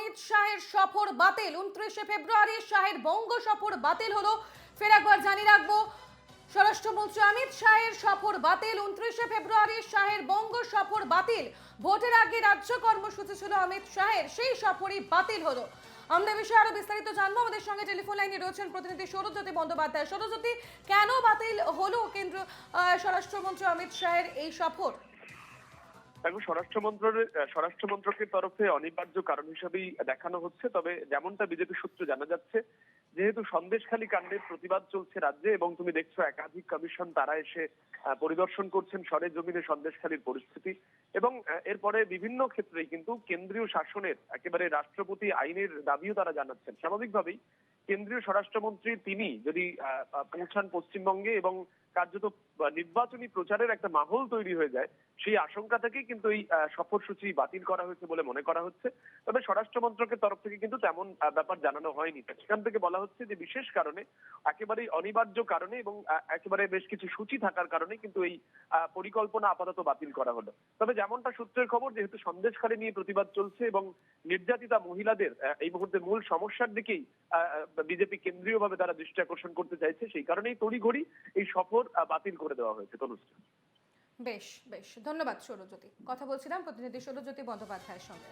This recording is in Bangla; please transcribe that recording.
অমিত শাহের সফর বাতিল। উনত্রিশে ফেব্রুয়ারি শাহের বঙ্গ সফর বাতিল হলো। ফের একবার জানিয়ে রাখব স্বরাষ্ট্রমন্ত্রী অমিত শাহের সফর বাতিল। উনত্রিশে ফেব্রুয়ারি শাহের বঙ্গ সফর বাতিল। ভোটের আগে রাজ্য কর্মসূচি ছিল অমিত শাহের, সেই সফরই বাতিল হলো। আমরা বিষয়ে আরও বিস্তারিত জানব। আমাদের সঙ্গে টেলিফোন লাইনে রয়েছেন প্রতিনিধি সৌরজ্যোতি বন্দ্যোপাধ্যায়। সৌরজ্যোতি, কেন বাতিল হলো কেন্দ্র স্বরাষ্ট্রমন্ত্রী অমিত শাহের এই সফর? দেখো স্বরাষ্ট্র স্বরাষ্ট্র মন্ত্রকের তরফে অনিবার্য কারণ হিসেবেই দেখানো হচ্ছে। তবে যেমনটা বিজেপি সূত্রে জানা যাচ্ছে, যেহেতু সন্দেশখালী কাণ্ডের প্রতিবাদ চলছে রাজ্যে এবং তুমি দেখছ একাধিক কমিশন তারা এসে পরিদর্শন করছেন সরে জমিনে সন্দেশখালীর পরিস্থিতি। এবং এরপরে বিভিন্ন ক্ষেত্রেই কিন্তু কেন্দ্রীয় শাসনের, একেবারে রাষ্ট্রপতি আইনের দাবিও তারা জানাচ্ছেন। স্বাভাবিকভাবেই কেন্দ্রীয় স্বরাষ্ট্রমন্ত্রী তিনি যদি পৌঁছান পশ্চিমবঙ্গে এবং কার্যত নির্বাচনী প্রচারের একটা মাহল তৈরি হয়ে যায় সেই আশঙ্কা থেকেই কিন্তু এই আহ, সফরসূচি বাতিল করা হয়েছে বলে মনে করা হচ্ছে। তবে স্বরাষ্ট্র মন্ত্রকের তরফ থেকে কিন্তু তেমন ব্যাপার জানানো হয়নি। সেখান থেকে বলা হচ্ছে যে বিশেষ কারণে একেবারেই অনিবার্য কারণে এবং একেবারে বেশ কিছু সূচি থাকার কারণে কিন্তু এই পরিকল্পনা আপাতত বাতিল করা হলো। তবে যেমনটা সূত্রের খবর যেহেতু সন্দেশখালী নিয়ে প্রতিবাদ চলছে এবং নির্যাতিতা মহিলাদের এই মুহূর্তে মূল সমস্যার দিকেই বিজেপি কেন্দ্রীয় ভাবে তারা দৃষ্টি আকর্ষণ করতে চাইছে, সেই কারণেই তড়িঘড়ি এই সফর বাতিল করে দেওয়া হয়েছে তনুশ্রী। বেশ বেশ। ধন্যবাদ সৌরজ্যোতি। কথা বলছিলাম প্রতিনিধি সৌরজ্যোতি বন্দ্যোপাধ্যায়ের সঙ্গে।